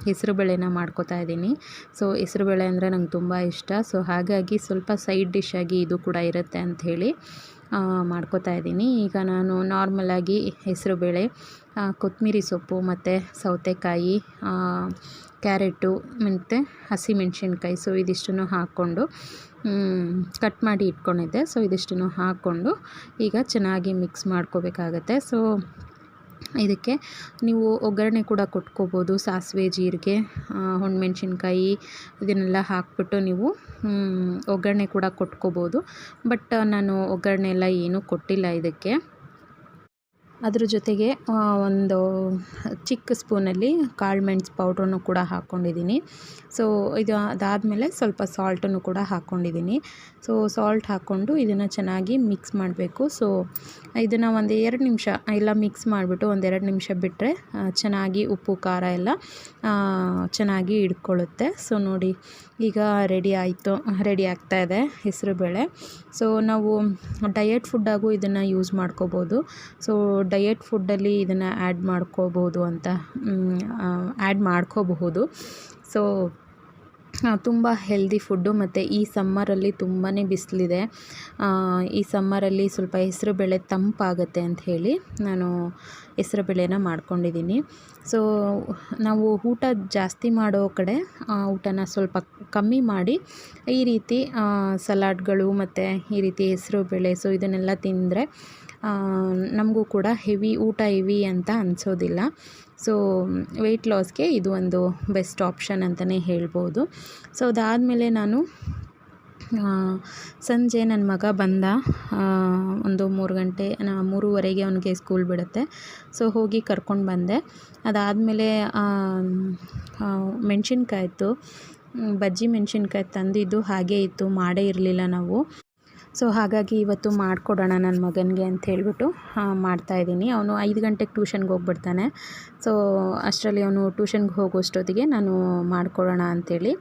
ಹೆಸ್ರುಬೇಳೆನ ಮಾಡ್ಕೊತಾ ಇದ್ದೀನಿ. ಸೊ ಹೆಸ್ರುಬೇಳೆ ಅಂದರೆ ನಂಗೆ ತುಂಬ ಇಷ್ಟ. ಸೊ ಹಾಗಾಗಿ ಸ್ವಲ್ಪ ಸೈಡ್ ಡಿಶ್ ಆಗಿ ಇದು ಕೂಡ ಇರುತ್ತೆ ಅಂಥೇಳಿ ಮಾಡ್ಕೋತಾ ಇದ್ದೀನಿ. ಈಗ ನಾನು ನಾರ್ಮಲಾಗಿ ಹೆಸರುಬೇಳೆ ಕೊತ್ತಂಬರಿ ಸೊಪ್ಪು ಮತ್ತು ಸೌತೆಕಾಯಿ ಕ್ಯಾರೆಟು ಮತ್ತು ಹಸಿಮೆಣ್ಸಿನ್ಕಾಯಿ. ಸೊ ಇದಿಷ್ಟನ್ನು ಹಾಕ್ಕೊಂಡು ಕಟ್ ಮಾಡಿ ಇಟ್ಕೊಂಡಿದ್ದೆ. ಸೊ ಇದಿಷ್ಟನ್ನು ಹಾಕ್ಕೊಂಡು ಈಗ ಚೆನ್ನಾಗಿ ಮಿಕ್ಸ್ ಮಾಡ್ಕೋಬೇಕಾಗತ್ತೆ. ಸೊ ಇದಕ್ಕೆ ನೀವು ಒಗ್ಗರಣೆ ಕೂಡ ಕೊಟ್ಕೋಬೋದು, ಸಾಸಿವೆ, ಜೀರಿಗೆ ಹೊಣಮೆಣ್ಸಿನ್ಕಾಯಿ ಇದನ್ನೆಲ್ಲ ಹಾಕ್ಬಿಟ್ಟು ನೀವು ಒಗ್ಗರಣೆ ಕೂಡ ಕೊಟ್ಕೋಬೋದು. ಬಟ್ ನಾನು ಒಗ್ಗರಣೆ ಎಲ್ಲ ಏನೂ ಕೊಟ್ಟಿಲ್ಲ ಇದಕ್ಕೆ. ಅದ್ರ ಜೊತೆಗೆ ಒಂದು ಚಿಕ್ಕ ಸ್ಪೂನಲ್ಲಿ ಕಾಳು ಮೆಣಸು ಪೌಡ್ರನ್ನು ಕೂಡ ಹಾಕ್ಕೊಂಡಿದ್ದೀನಿ. ಸೊ, ಇದು ಅದಾದಮೇಲೆ ಸ್ವಲ್ಪ ಸಾಲ್ಟನ್ನು ಕೂಡ ಹಾಕ್ಕೊಂಡಿದ್ದೀನಿ. ಸೊ, ಸಾಲ್ಟ್ ಹಾಕ್ಕೊಂಡು ಇದನ್ನು ಚೆನ್ನಾಗಿ ಮಿಕ್ಸ್ ಮಾಡಬೇಕು. ಸೊ, ಇದನ್ನು ಒಂದು ಎರಡು ನಿಮಿಷ ಎಲ್ಲ ಮಿಕ್ಸ್ ಮಾಡಿಬಿಟ್ಟು ಒಂದೆರಡು ನಿಮಿಷ ಬಿಟ್ಟರೆ ಚೆನ್ನಾಗಿ ಉಪ್ಪು, ಖಾರ ಎಲ್ಲ ಚೆನ್ನಾಗಿ ಹಿಡ್ಕೊಳ್ಳುತ್ತೆ. ಸೊ, ನೋಡಿ, ಈಗ ರೆಡಿ ಆಯಿತು, ರೆಡಿ ಆಗ್ತಾ ಇದೆ ಹೆಸರು ಬೇಳೆ. ಸೊ, ನಾವು ಡಯಟ್ ಫುಡ್ಡಾಗೂ ಇದನ್ನು ಯೂಸ್ ಮಾಡ್ಕೋಬೋದು. ಸೊ ಡಯಟ್ ಫುಡ್ಡಲ್ಲಿ ಇದನ್ನು ಆ್ಯಡ್ ಮಾಡ್ಕೋಬೋದು ಅಂತ ಆ್ಯಡ್ ಮಾಡ್ಕೋಬಹುದು. ಸೊ ತುಂಬ ಹೆಲ್ದಿ ಫುಡ್ಡು ಮತ್ತು ಈ ಸಮ್ಮರಲ್ಲಿ ತುಂಬಾ ಬಿಸಿಲಿದೆ. ಈ ಸಮ್ಮರಲ್ಲಿ ಸ್ವಲ್ಪ ಹೆಸರುಬೇಳೆ ತಂಪಾಗುತ್ತೆ ಅಂತ ಹೇಳಿ ನಾನು ಹೆಸರುಬೇಳೆನ ಮಾಡ್ಕೊಂಡಿದ್ದೀನಿ. ಸೊ, ನಾವು ಊಟ ಜಾಸ್ತಿ ಮಾಡೋ ಕಡೆ ಊಟನ ಸ್ವಲ್ಪ ಕಮ್ಮಿ ಮಾಡಿ, ಈ ರೀತಿ ಸಲಾಡ್ಗಳು ಮತ್ತು ಈ ರೀತಿ ಹೆಸರು ಬೇಳೆ, ಸೊ ಇದನ್ನೆಲ್ಲ ತಿಂದರೆ ನಮಗೂ ಕೂಡ ಹೆವಿ ಊಟ ಹೆವಿ ಅಂತ ಅನಿಸೋದಿಲ್ಲ. ಸೊ ವೆಯ್ಟ್ ಲಾಸ್ಗೆ ಇದು ಒಂದು ಬೆಸ್ಟ್ ಆಪ್ಷನ್ ಅಂತಲೇ ಹೇಳ್ಬೋದು. ಸೊ ಅದಾದಮೇಲೆ ನಾನು ಸಂಜೆ ನನ್ನ ಮಗ ಬಂದ ಒಂದು ಮೂರು ಗಂಟೆ ಮೂರುವರೆಗೆ ಅವನಿಗೆ ಸ್ಕೂಲ್ ಬಿಡುತ್ತೆ. ಸೊ ಹೋಗಿ ಕರ್ಕೊಂಡು ಬಂದೆ. ಅದಾದಮೇಲೆ ಮೆಣಸಿನ್ಕಾಯ್ತು, ಬಜ್ಜಿ ಮೆಣಸಿನ್ಕಾಯಿ ತಂದಿದ್ದು ಹಾಗೇ ಇತ್ತು, ಮಾಡೇ ಇರಲಿಲ್ಲ ನಾವು. ಸೊ ಹಾಗಾಗಿ ಇವತ್ತು ಮಾಡಿಕೊಡೋಣ ನನ್ನ ಮಗನಿಗೆ ಅಂತ ಹೇಳ್ಬಿಟ್ಟು ಮಾಡ್ತಾಯಿದ್ದೀನಿ ಅವನು ಐದು ಗಂಟೆಗೆ ಟ್ಯೂಷನ್ಗೆ ಹೋಗ್ಬಿಡ್ತಾನೆ. ಸೊ ಅಷ್ಟರಲ್ಲಿ ಅವನು ಟ್ಯೂಷನ್ಗೆ ಹೋಗೋಷ್ಟೊತ್ತಿಗೆ ನಾನು ಮಾಡಿಕೊಡೋಣ ಅಂಥೇಳಿ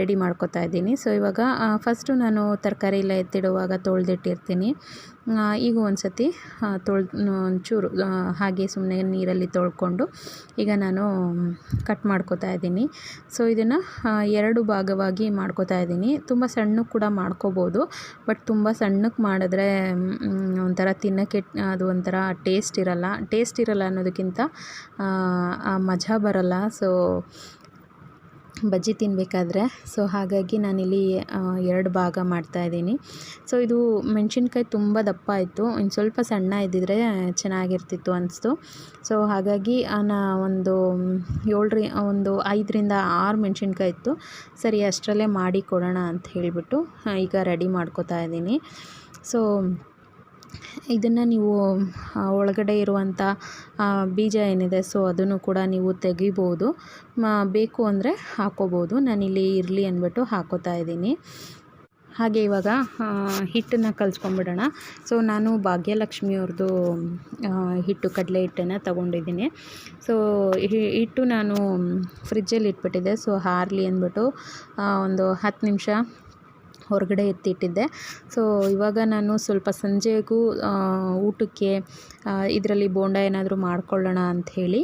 ರೆಡಿ ಮಾಡ್ಕೋತಾ ಇದ್ದೀನಿ. ಸೊ ಇವಾಗ ಫಸ್ಟು ನಾನು ತರಕಾರಿ ಎಲ್ಲ ಎತ್ತಿಡುವಾಗ ತೊಳೆದಿಟ್ಟಿರ್ತೀನಿ. ಈಗ ಒಂದು ಸತಿ ತೊಳೆದು ಒಂಚೂರು ಹಾಗೆ ಸುಮ್ಮನೆ ನೀರಲ್ಲಿ ತೊಳ್ಕೊಂಡು ಈಗ ನಾನು ಕಟ್ ಮಾಡ್ಕೊತಾ ಇದ್ದೀನಿ. ಸೊ ಇದನ್ನು ಎರಡು ಭಾಗವಾಗಿ ಮಾಡ್ಕೊತಾ ಇದ್ದೀನಿ. ತುಂಬ ಸಣ್ಣಕ್ಕೆ ಕೂಡ ಮಾಡ್ಕೋಬೋದು ಬಟ್ ತುಂಬ ಸಣ್ಣಕ್ಕೆ ಮಾಡಿದ್ರೆ ಒಂಥರ ತಿನ್ನೋಕ್ಕೆ, ಅದು ಒಂಥರ ಟೇಸ್ಟ್ ಇರಲ್ಲ. ಟೇಸ್ಟ್ ಇರಲ್ಲ ಅನ್ನೋದಕ್ಕಿಂತ ಮಜಾ ಬರಲ್ಲ. ಸೊ ಬಜ್ಜಿ ತಿನ್ನಬೇಕಾದ್ರೆ ಸೊ ಹಾಗಾಗಿ ನಾನಿಲ್ಲಿ ಎರಡು ಭಾಗ ಮಾಡ್ತಾಯಿದ್ದೀನಿ ಸೊ ಇದು ಮೆಣಸಿನ್ಕಾಯಿ ತುಂಬ ದಪ್ಪ ಆಯಿತು. ಇನ್ನು ಸ್ವಲ್ಪ ಸಣ್ಣ ಇದ್ದಿದ್ರೆ ಚೆನ್ನಾಗಿರ್ತಿತ್ತು ಅನಿಸ್ತು. ಸೊ ಹಾಗಾಗಿ ನಾನು ಒಂದು ಏಳರಿ, ಒಂದು ಐದರಿಂದ ಆರು ಮೆಣಸಿನ್ಕಾಯಿ ಇತ್ತು. ಸರಿ, ಅಷ್ಟರಲ್ಲೇ ಮಾಡಿ ಕೊಡೋಣ ಅಂತ ಹೇಳಿಬಿಟ್ಟು ಈಗ ರೆಡಿ ಮಾಡ್ಕೋತಾ ಇದ್ದೀನಿ. ಸೊ ಇದನ್ನು ನೀವು ಒಳಗಡೆ ಇರುವಂಥ ಬೀಜ ಏನಿದೆ, ಸೊ ಅದನ್ನು ಕೂಡ ನೀವು ತೆಗಿಬೋದು. ಬೇಕು ಅಂದರೆ ಹಾಕ್ಕೋಬೋದು ನಾನಿಲ್ಲಿ ಇರಲಿ ಅಂದ್ಬಿಟ್ಟು ಹಾಕೋತಾ ಇದ್ದೀನಿ. ಹಾಗೆ ಇವಾಗ ಹಿಟ್ಟನ್ನು ಕಲಿಸ್ಕೊಂಬಿಡೋಣ ಸೊ ನಾನು ಭಾಗ್ಯಲಕ್ಷ್ಮಿಯವ್ರದ್ದು ಹಿಟ್ಟು, ಕಡಲೆ ಹಿಟ್ಟನ್ನು ತಗೊಂಡಿದ್ದೀನಿ. ಸೊ ಹಿಟ್ಟು ನಾನು, ಫ್ರಿಜ್ಜಲ್ಲಿ ಇಟ್ಬಿಟ್ಟಿದ್ದೆ. ಸೊ ಹಾರಲಿ ಅಂದ್ಬಿಟ್ಟು ಒಂದು ಹತ್ತು ನಿಮಿಷ ಹೊರಗಡೆ ಎತ್ತಿಟ್ಟಿದ್ದೆ. ಸೊ ಇವಾಗ ನಾನು ಸ್ವಲ್ಪ ಸಂಜೆಗೂ ಊಟಕ್ಕೆ ಇದರಲ್ಲಿ ಬೋಂಡ ಏನಾದರೂ ಮಾಡ್ಕೊಳ್ಳೋಣ ಅಂಥೇಳಿ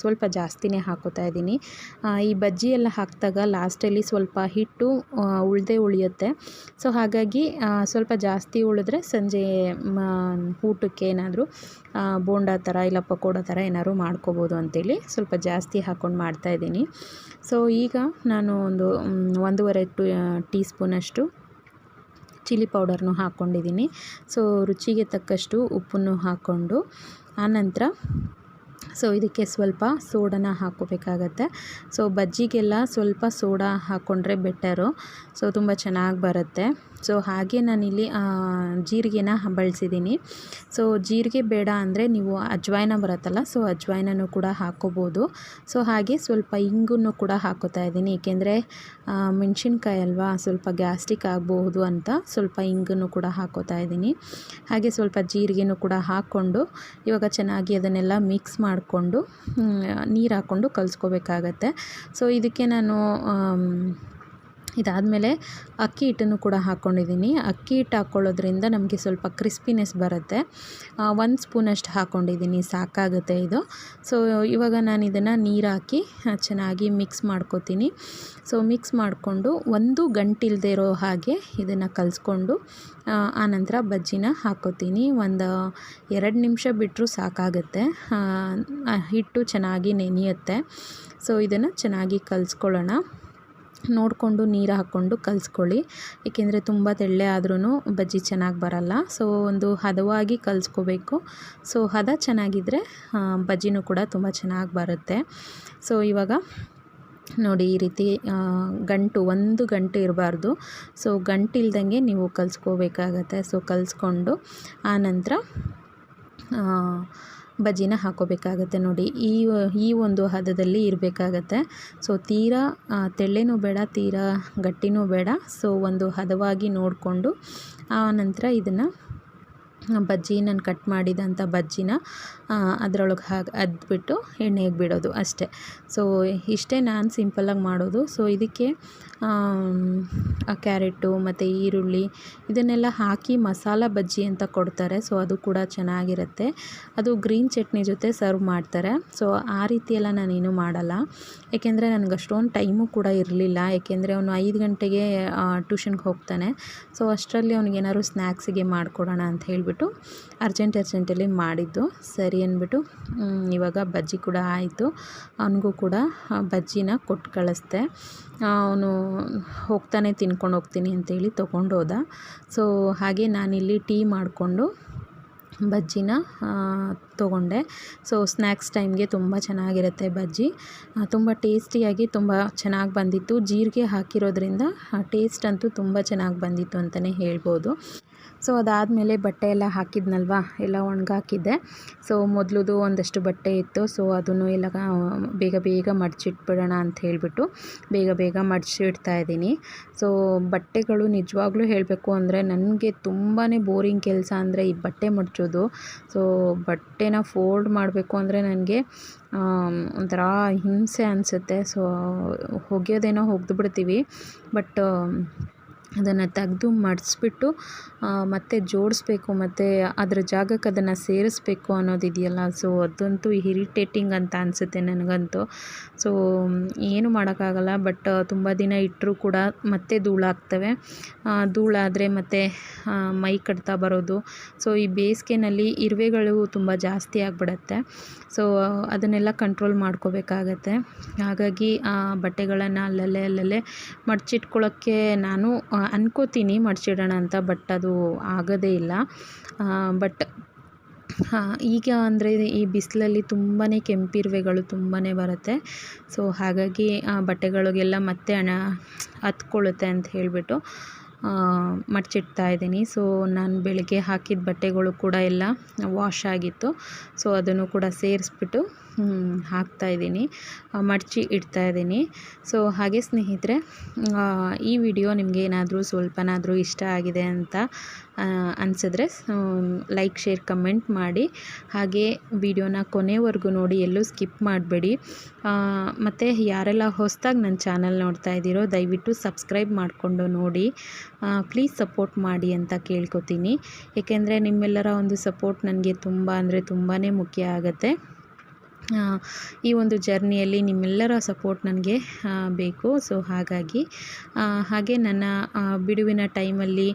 ಸ್ವಲ್ಪ ಜಾಸ್ತಿನೇ ಹಾಕೋತಾ ಇದ್ದೀನಿ. ಈ ಬಜ್ಜಿ ಎಲ್ಲ ಹಾಕಿದಾಗ ಲಾಸ್ಟಲ್ಲಿ ಸ್ವಲ್ಪ ಹಿಟ್ಟು ಉಳ್ದೇ ಉಳಿಯುತ್ತೆ. ಸೊ ಹಾಗಾಗಿ ಸ್ವಲ್ಪ ಜಾಸ್ತಿ ಉಳಿದ್ರೆ ಸಂಜೆ ಊಟಕ್ಕೆ ಏನಾದರೂ ಬೋಂಡ ಥರ ಇಲ್ಲ ಪಕೋಡ ಥರ ಏನಾದರೂ ಮಾಡ್ಕೋಬೋದು ಅಂತೇಳಿ ಸ್ವಲ್ಪ ಜಾಸ್ತಿ ಹಾಕ್ಕೊಂಡು ಮಾಡ್ತಾಯಿದ್ದೀನಿ ಸೊ ಈಗ ನಾನು ಒಂದು ಒಂದೂವರೆ ಟು ಟೀ ಸ್ಪೂನಷ್ಟು ಚಿಲ್ಲಿ ಪೌಡರ್ನು ಹಾಕ್ಕೊಂಡಿದ್ದೀನಿ. ಸೊ ರುಚಿಗೆ ತಕ್ಕಷ್ಟು ಉಪ್ಪನ್ನು ಹಾಕ್ಕೊಂಡು ಆನಂತರ ಸೊ ಇದಕ್ಕೆ ಸ್ವಲ್ಪ ಸೋಡಾನ ಹಾಕೋಬೇಕಾಗತ್ತೆ ಸೊ ಬಜ್ಜಿಗೆಲ್ಲ ಸ್ವಲ್ಪ ಸೋಡಾ ಹಾಕ್ಕೊಂಡ್ರೆ ಬೆಟರು. ಸೊ ತುಂಬ ಚೆನ್ನಾಗಿ ಬರುತ್ತೆ. ಸೊ ಹಾಗೆ ನಾನಿಲ್ಲಿ ಜೀರಿಗೆನ ಬಳಸಿದ್ದೀನಿ. ಸೊ ಜೀರಿಗೆ ಬೇಡ ಅಂದರೆ ನೀವು ಅಜ್ವಾಯ್ನ ಬರುತ್ತಲ್ಲ, ಸೊ ಅಜ್ವಾಯ್ನೂ ಕೂಡ ಹಾಕೋಬೋದು. ಸೊ ಹಾಗೆ ಸ್ವಲ್ಪ ಇಂಗನ್ನು ಕೂಡ ಹಾಕೋತಾ ಇದ್ದೀನಿ. ಏಕೆಂದರೆ ಮೆಣಸಿನ್ಕಾಯಿ ಅಲ್ವಾ, ಸ್ವಲ್ಪ ಗ್ಯಾಸ್ಟಿಕ್ ಆಗಬಹುದು ಅಂತ ಸ್ವಲ್ಪ ಇಂಗನ್ನು ಕೂಡ ಹಾಕೋತಾ ಇದ್ದೀನಿ. ಹಾಗೆ ಸ್ವಲ್ಪ ಜೀರಿಗೆನೂ ಕೂಡ ಹಾಕ್ಕೊಂಡು, ಇವಾಗ ಚೆನ್ನಾಗಿ ಅದನ್ನೆಲ್ಲ ಮಿಕ್ಸ್ ಮಾಡಿಕೊಂಡು ನೀರು ಹಾಕ್ಕೊಂಡು ಕಲಿಸ್ಕೋಬೇಕಾಗತ್ತೆ. ಸೊ ಇದಕ್ಕೆ ನಾನು ಇದಾದಮೇಲೆ ಅಕ್ಕಿ ಹಿಟ್ಟನ್ನು ಕೂಡ ಹಾಕ್ಕೊಂಡಿದ್ದೀನಿ ಅಕ್ಕಿ ಹಿಟ್ಟು ಹಾಕ್ಕೊಳ್ಳೋದ್ರಿಂದ ನಮಗೆ ಸ್ವಲ್ಪ ಕ್ರಿಸ್ಪಿನೆಸ್ ಬರುತ್ತೆ. ಒಂದು ಸ್ಪೂನಷ್ಟು ಹಾಕ್ಕೊಂಡಿದ್ದೀನಿ ಸಾಕಾಗುತ್ತೆ ಇದು. ಸೊ ಇವಾಗ ನಾನು ಇದನ್ನು ನೀರು ಹಾಕಿ ಚೆನ್ನಾಗಿ ಮಿಕ್ಸ್ ಮಾಡ್ಕೊತೀನಿ. ಸೊ ಮಿಕ್ಸ್ ಮಾಡಿಕೊಂಡು ಒಂದು ಗಂಟಿಲ್ದೇ ಇರೋ ಹಾಗೆ ಇದನ್ನು ಕಲಿಸ್ಕೊಂಡು ಆನಂತರ ಬಜ್ಜಿನ ಹಾಕ್ಕೋತೀನಿ ಒಂದು ಎರಡು ನಿಮಿಷ ಬಿಟ್ಟರು ಸಾಕಾಗುತ್ತೆ. ಹಿಟ್ಟು ಚೆನ್ನಾಗಿ ನೆನೆಯುತ್ತೆ. ಸೊ ಇದನ್ನು ಚೆನ್ನಾಗಿ ಕಲಿಸ್ಕೊಳ್ಳೋಣ. ನೋಡಿಕೊಂಡು ನೀರು ಹಾಕ್ಕೊಂಡು ಕಲಿಸ್ಕೊಳ್ಳಿ. ಏಕೆಂದರೆ ತುಂಬ ತೆಳ್ಳೆ ಆದ್ರೂ ಬಜ್ಜಿ ಚೆನ್ನಾಗಿ ಬರಲ್ಲ. ಸೊ ಒಂದು ಹದವಾಗಿ ಕಲಿಸ್ಕೋಬೇಕು. ಸೊ ಹದ ಚೆನ್ನಾಗಿದ್ದರೆ ಬಜ್ಜಿನೂ ಕೂಡ ತುಂಬ ಚೆನ್ನಾಗಿ ಬರುತ್ತೆ. ಸೊ ಇವಾಗ ನೋಡಿ ಈ ರೀತಿ ಗಂಟು, ಒಂದು ಗಂಟು ಇರಬಾರ್ದು. ಸೊ ಗಂಟಿಲ್ದಂಗೆ ನೀವು ಕಲಿಸ್ಕೋಬೇಕಾಗತ್ತೆ. ಸೊ ಕಲಿಸ್ಕೊಂಡು ಆನಂತರ ಬಜ್ಜಿನ ಹಾಕೋಬೇಕಾಗತ್ತೆ ನೋಡಿ. ಈ ಈ ಒಂದು ಹದದಲ್ಲಿ ಇರಬೇಕಾಗತ್ತೆ. ಸೊ ತೀರಾ ತೆಳ್ಳೇನೂ ಬೇಡ, ತೀರಾ ಗಟ್ಟಿನೂ ಬೇಡ. ಸೊ ಒಂದು ಹದವಾಗಿ ನೋಡಿಕೊಂಡು, ಆ, ನಂತರ ಇದನ್ನು ಬಜ್ಜಿ ನಾನು ಕಟ್ ಮಾಡಿದಂಥ ಬಜ್ಜಿನ ಅದರೊಳಗೆ ಹಾಕಿ ಅದ್ಬಿಟ್ಟು ಎಣ್ಣೆಗೆ ಬಿಡೋದು ಅಷ್ಟೇ. ಸೊ ಇಷ್ಟೇ ನಾನು ಸಿಂಪಲ್ಲಾಗಿ ಮಾಡೋದು. ಸೊ ಇದಕ್ಕೆ ಕ್ಯಾರೆಟು ಮತ್ತು ಈರುಳ್ಳಿ ಇದನ್ನೆಲ್ಲ ಹಾಕಿ ಮಸಾಲ ಬಜ್ಜಿ ಅಂತ ಕೊಡ್ತಾರೆ. ಸೊ ಅದು ಕೂಡ ಚೆನ್ನಾಗಿರುತ್ತೆ. ಅದು ಗ್ರೀನ್ ಚಟ್ನಿ ಜೊತೆ ಸರ್ವ್ ಮಾಡ್ತಾರೆ. ಸೊ ಆ ರೀತಿಯೆಲ್ಲ ನಾನೇನು ಮಾಡಲ್ಲ. ಏಕೆಂದರೆ ನನಗೆ ಅಷ್ಟೊಂದು ಟೈಮು ಕೂಡ ಇರಲಿಲ್ಲ. ಏಕೆಂದರೆ ಅವನು ಐದು ಗಂಟೆಗೆ ಟ್ಯೂಷನ್ಗೆ ಹೋಗ್ತಾನೆ. ಸೊ ಅಷ್ಟರಲ್ಲಿ ಅವ್ನಿಗೇನಾದ್ರು ಸ್ನ್ಯಾಕ್ಸಿಗೆ ಮಾಡಿಕೊಡೋಣ ಅಂತ ಹೇಳಿಬಿಟ್ಟು ಅರ್ಜೆಂಟ್ ಅರ್ಜೆಂಟಲ್ಲಿ ಮಾಡಿದ್ದು. ಸರಿ ಅಂದ್ಬಿಟ್ಟು ಇವಾಗ ಬಜ್ಜಿ ಕೂಡ ಆಯಿತು. ಅವನಿಗೂ ಕೂಡ ಬಜ್ಜಿನ ಕೊಟ್ಟು ಕಳಿಸ್ದೆ. ಅವನು ಹೋಗ್ತಾನೆ, ತಿನ್ಕೊಂಡು ಹೋಗ್ತೀನಿ ಅಂತೇಳಿ ತೊಗೊಂಡು ಹೋದ ಸೊ ಹಾಗೆ ನಾನಿಲ್ಲಿ ಟೀ ಮಾಡಿಕೊಂಡು ಬಜ್ಜಿನ ತೊಗೊಂಡೆ. ಸೊ ಸ್ನ್ಯಾಕ್ಸ್ ಟೈಮ್ಗೆ ತುಂಬ ಚೆನ್ನಾಗಿರುತ್ತೆ ಬಜ್ಜಿ. ತುಂಬ ಟೇಸ್ಟಿಯಾಗಿ ತುಂಬ ಚೆನ್ನಾಗಿ ಬಂದಿತ್ತು. ಜೀರಿಗೆ ಹಾಕಿರೋದ್ರಿಂದ ಟೇಸ್ಟ್ ಅಂತೂ ತುಂಬ ಚೆನ್ನಾಗಿ ಬಂದಿತ್ತು ಅಂತಲೇ ಹೇಳ್ಬೋದು. ಸೊ ಅದಾದಮೇಲೆ ಬಟ್ಟೆ ಎಲ್ಲ ಹಾಕಿದ್ನಲ್ವ? ಎಲ್ಲ ಒಣಗಾಕಿದ್ದೆ. ಸೊ ಮೊದಲದು ಒಂದಷ್ಟು ಬಟ್ಟೆ ಇತ್ತು. ಸೊ ಅದನ್ನು ಎಲ್ಲ ಬೇಗ ಬೇಗ ಮಡಚಿಟ್ಬಿಡೋಣ ಅಂತ ಹೇಳಿಬಿಟ್ಟು ಬೇಗ ಬೇಗ ಮಡಚಿಡ್ತಾ ಇದ್ದೀನಿ. ಸೊ ಬಟ್ಟೆಗಳು ನಿಜವಾಗ್ಲೂ ಹೇಳಬೇಕು ಅಂದರೆ, ನನಗೆ ತುಂಬಾ ಬೋರಿಂಗ್ ಕೆಲಸ ಅಂದರೆ ಈ ಬಟ್ಟೆ ಮಡಚೋದು. ಸೊ ಬಟ್ಟೆನ ಫೋಲ್ಡ್ ಮಾಡಬೇಕು ಅಂದರೆ ನನಗೆ ಒಂಥರ ಹಿಂಸೆ ಅನಿಸುತ್ತೆ. ಸೊ ಒಗೆಯೋದೇನೋ ಒಗ್ದು ಬಟ್ ಅದನ್ನು ತೆಗೆದು ಮಡಿಸ್ಬಿಟ್ಟು ಮತ್ತೆ ಜೋಡಿಸ್ಬೇಕು, ಮತ್ತು ಅದರ ಜಾಗಕ್ಕೆ ಅದನ್ನು ಸೇರಿಸ್ಬೇಕು ಅನ್ನೋದಿದೆಯಲ್ಲ ಸೊ ಅದಂತೂ ಇರಿಟೇಟಿಂಗ್ ಅಂತ ಅನಿಸುತ್ತೆ ನನಗಂತೂ. ಸೊ ಏನು ಮಾಡೋಕ್ಕಾಗಲ್ಲ ಬಟ್ ತುಂಬ ದಿನ ಇಟ್ಟರೂ ಕೂಡ ಮತ್ತೆ ಧೂಳಾಗ್ತವೆ. ಧೂಳಾದರೆ ಮತ್ತು ಮೈ ಕಟ್ತಾ ಬರೋದು. ಸೊ ಈ ಬೇಸಿಗೆನಲ್ಲಿ ಇರುವೆಗಳು ತುಂಬ ಜಾಸ್ತಿ ಆಗಿಬಿಡತ್ತೆ. ಸೊ ಅದನ್ನೆಲ್ಲ ಕಂಟ್ರೋಲ್ ಮಾಡ್ಕೋಬೇಕಾಗತ್ತೆ. ಹಾಗಾಗಿ, ಆ, ಬಟ್ಟೆಗಳನ್ನು ಅಲ್ಲಲ್ಲೇ ಅಲ್ಲಲ್ಲೇ ಮಡಚಿಟ್ಕೊಳ್ಳೋಕ್ಕೆ ನಾನು ಅನ್ಕೋತೀನಿ ಮಾಡಿಸಿಡೋಣ ಅಂತ ಬಟ್ ಅದು ಆಗೋದೇ ಇಲ್ಲ. ಬಟ್ ಈಗ ಅಂದರೆ ಈ ಬಿಸಿಲಲ್ಲಿ ತುಂಬಾ ಕೆಂಪಿರುವೆಗಳು ತುಂಬಾ ಬರುತ್ತೆ. ಸೊ ಹಾಗಾಗಿ ಬಟ್ಟೆಗಳಿಗೆಲ್ಲ ಮತ್ತೆ ಹಣ ಹತ್ಕೊಳ್ಳುತ್ತೆ ಅಂತ ಹೇಳಿಬಿಟ್ಟು ಮಡ್ಚಿಡ್ತಾ ಇದ್ದೀನಿ. ಸೊ ನಾನು ಬೆಳಗ್ಗೆ ಹಾಕಿದ ಬಟ್ಟೆಗಳು ಕೂಡ ಎಲ್ಲ ವಾಶ್ ಆಗಿತ್ತು. ಸೊ ಅದನ್ನು ಕೂಡ ಸೇರಿಸ್ಬಿಟ್ಟು ಹಾಕ್ತಾಯಿದ್ದೀನಿ ಮಡಚಿ ಇಡ್ತಾಯಿದ್ದೀನಿ ಸೊ ಹಾಗೆ ಸ್ನೇಹಿತರೆ ಈ ವಿಡಿಯೋ ನಿಮಗೆ ಏನಾದರೂ ಸ್ವಲ್ಪನಾದರೂ ಇಷ್ಟ ಆಗಿದೆ ಅಂತ ಅನಿಸಿದ್ರೆ ಲೈಕ್ ಶೇರ್ ಕಮೆಂಟ್ ಮಾಡಿ. ಹಾಗೆ ವಿಡಿಯೋನ ಕೊನೆವರೆಗೂ ನೋಡಿ, ಎಲ್ಲೂ ಸ್ಕಿಪ್ ಮಾಡಬೇಡಿ. ಮತ್ತು ಯಾರೆಲ್ಲ ಹೊಸದಾಗಿ ನನ್ನ ಚಾನಲ್ ನೋಡ್ತಾ ಇದ್ದೀರೋ, ದಯವಿಟ್ಟು ಸಬ್ಸ್ಕ್ರೈಬ್ ಮಾಡಿಕೊಂಡು ನೋಡಿ. ಪ್ಲೀಸ್ ಸಪೋರ್ಟ್ ಮಾಡಿ ಅಂತ ಕೇಳ್ಕೊತೀನಿ. ಏಕೆಂದರೆ ನಿಮ್ಮೆಲ್ಲರ ಒಂದು ಸಪೋರ್ಟ್ ನನಗೆ ತುಂಬ ಅಂದರೆ ತುಂಬಾ ಮುಖ್ಯ ಆಗುತ್ತೆ. ಈ ಒಂದು ಜರ್ನಿಯಲ್ಲಿ ನಿಮ್ಮೆಲ್ಲರ ಸಪೋರ್ಟ್ ನನಗೆ ಬೇಕು. ಸೊ, ಹಾಗಾಗಿ ಹಾಗೆ ನನ್ನ ಬಿಡುವಿನ ಟೈಮಲ್ಲಿ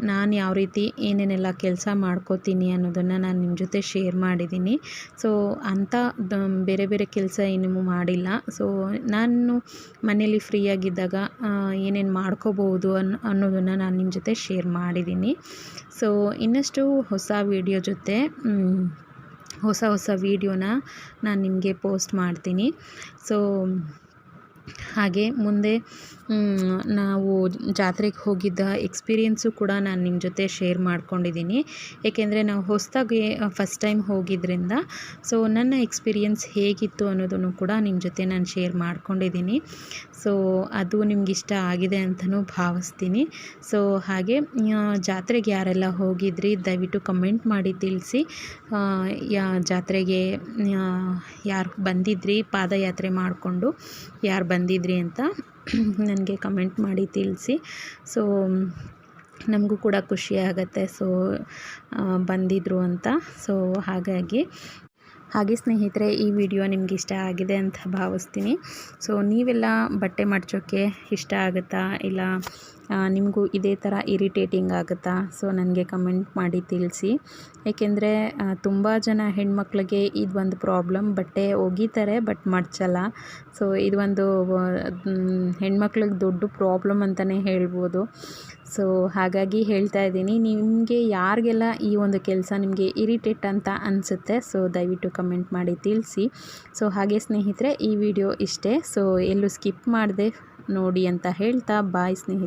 ನಾನು ಯಾವ ರೀತಿ ಏನೇನೆಲ್ಲ ಕೆಲಸ ಮಾಡ್ಕೋತೀನಿ ಅನ್ನೋದನ್ನು ನಾನು ನಿಮ್ಮ ಜೊತೆ ಶೇರ್ ಮಾಡಿದ್ದೀನಿ. ಸೊ, ಅಂಥ ಬೇರೆ ಬೇರೆ ಕೆಲಸ ಏನೂ ಮಾಡಿಲ್ಲ. ಸೊ, ನಾನು ಮನೇಲಿ ಫ್ರೀಯಾಗಿದ್ದಾಗ ಏನೇನು ಮಾಡ್ಕೋಬೋದು ಅನ್ನೋ ಅನ್ನೋದನ್ನು ನಾನು ನಿಮ್ಮ ಜೊತೆ ಶೇರ್ ಮಾಡಿದ್ದೀನಿ. ಸೊ, ಇನ್ನಷ್ಟು ಹೊಸ ವಿಡಿಯೋ ಜೊತೆ ಹೊಸ ಹೊಸ ವೀಡಿಯೋನ ನಾನು ನಿಮಗೆ ಪೋಸ್ಟ್ ಮಾಡ್ತೀನಿ. ಸೊ ಹಾಗೆ ಮುಂದೆ ನಾವು ಜಾತ್ರೆಗೆ ಹೋಗಿದ್ದ ಎಕ್ಸ್ಪೀರಿಯೆನ್ಸು ಕೂಡ ನಾನು ನಿಮ್ಮ ಜೊತೆ ಶೇರ್ ಮಾಡ್ಕೊಂಡಿದ್ದೀನಿ ಏಕೆಂದರೆ ನಾವು ಹೊಸದಾಗಿ ಫಸ್ಟ್ ಟೈಮ್ ಹೋಗಿದ್ದರಿಂದ ಸೊ ನನ್ನ ಎಕ್ಸ್ಪೀರಿಯೆನ್ಸ್ ಹೇಗಿತ್ತು ಅನ್ನೋದನ್ನು ಕೂಡ ನಿಮ್ಮ ಜೊತೆ ನಾನು ಶೇರ್ ಮಾಡ್ಕೊಂಡಿದ್ದೀನಿ ಸೊ ಅದು ನಿಮ್ಗೆ ಇಷ್ಟ ಆಗಿದೆ ಅಂತಲೂ ಭಾವಿಸ್ತೀನಿ. ಸೊ ಹಾಗೆ ಜಾತ್ರೆಗೆ ಯಾರೆಲ್ಲ ಹೋಗಿದ್ರಿ ದಯವಿಟ್ಟು ಕಮೆಂಟ್ ಮಾಡಿ ತಿಳಿಸಿ. ಯಾ, ಜಾತ್ರೆಗೆ ಯಾರು ಬಂದಿದ್ರಿ, ಪಾದಯಾತ್ರೆ ಮಾಡಿಕೊಂಡು ಯಾರು ಬಂದಿದ್ರಿ ಅಂತ (clears throat) ನನಗೆ ಕಮೆಂಟ್ ಮಾಡಿ ತಿಳಿಸಿ. ಸೊ, ನಮಗೂ ಕೂಡ ಖುಷಿ ಆಗುತ್ತೆ. ಸೊ ಬಂದಿದ್ದರು ಅಂತ. ಸೊ ಹಾಗಾಗಿ ಹಾಗೆ ಸ್ನೇಹಿತರೆ, ಈ ವಿಡಿಯೋ ನಿಮ್ಗೆ ಇಷ್ಟ ಆಗಿದೆ ಅಂತ ಭಾವಿಸ್ತೀನಿ. ಸೊ ನೀವೆಲ್ಲ ಬಟ್ಟೆ ಮಡ್ಚೋಕ್ಕೆ ಇಷ್ಟ ಆಗುತ್ತಾ? ಇಲ್ಲ ನಿಮಗೂ ಇದೇ ಥರ ಇರಿಟೇಟಿಂಗ್ ಆಗುತ್ತಾ? ಸೊ ನನಗೆ ಕಮೆಂಟ್ ಮಾಡಿ ತಿಳಿಸಿ. ಏಕೆಂದರೆ ತುಂಬ ಜನ ಹೆಣ್ಮಕ್ಳಿಗೆ ಇದು ಒಂದು ಪ್ರಾಬ್ಲಮ್. ಬಟ್ಟೆ ಒಗಿತಾರೆ, ಬಟ್ ಮಡ್ಚಲ್ಲ. ಸೊ ಒಂದು ಹೆಣ್ಮಕ್ಳಿಗೆ ದೊಡ್ಡ ಪ್ರಾಬ್ಲಮ್ ಅಂತಲೇ ಹೇಳ್ಬೋದು. ಸೊ ಹಾಗಾಗಿ ಹೇಳ್ತಾ ಇದ್ದೀನಿ, ನಿಮಗೆ ಯಾರಿಗೆಲ್ಲ ಈ ಒಂದು ಕೆಲಸ ನಿಮಗೆ ಇರಿಟೇಟ್ ಅಂತ ಅನಿಸುತ್ತೆ ಸೊ ದಯವಿಟ್ಟು ಕಮೆಂಟ್ ಮಾಡಿ ತಿಳಿಸಿ. ಸೊ ಹಾಗೆ ಸ್ನೇಹಿತರೆ, ಈ ವಿಡಿಯೋ ಇಷ್ಟೇ. ಸೊ ಎಲ್ಲೂ ಸ್ಕಿಪ್ ಮಾಡಿದೆ ನೋಡಿ ಅಂತ ಹೇಳ್ತಾ, ಬಾಯ್ ಸ್ನೇಹಿತರೆ.